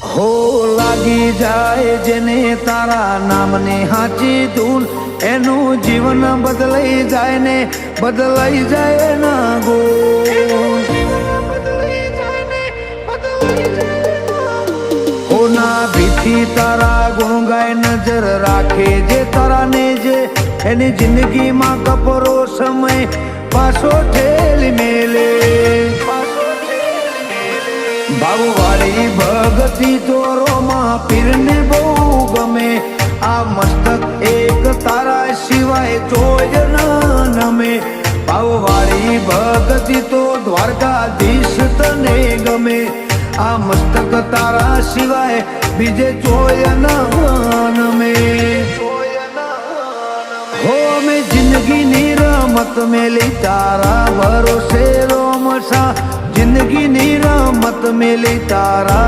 હો લાગી જાય જેને તારા નામને હાચી ધૂન, એનું જીવન બદલાઈ જાય ને બદલાઈ જાય ના ગો હોના ભીથી તારા ગુણ ગાય નજર રાખે જે તારા ને જે એની જિંદગીમાં કપરો સમય પાછો ઠેલી મેલે. ભાવવાળી ભગતી દોરોમાં પીરને બહુ ગમે. આ મસ્તક એક તારા સિવાય જોય ન નમે. પાવવાળી ભગતી તો દ્વારકાધીશ તને ગમે. આ મસ્તક તારા સિવાય બીજે જોય ન નમે. હો, મેં જિંદગીની રમત મેલી તારા ભરોસે રોમસા. જિંદગીની રમત મેલી તારા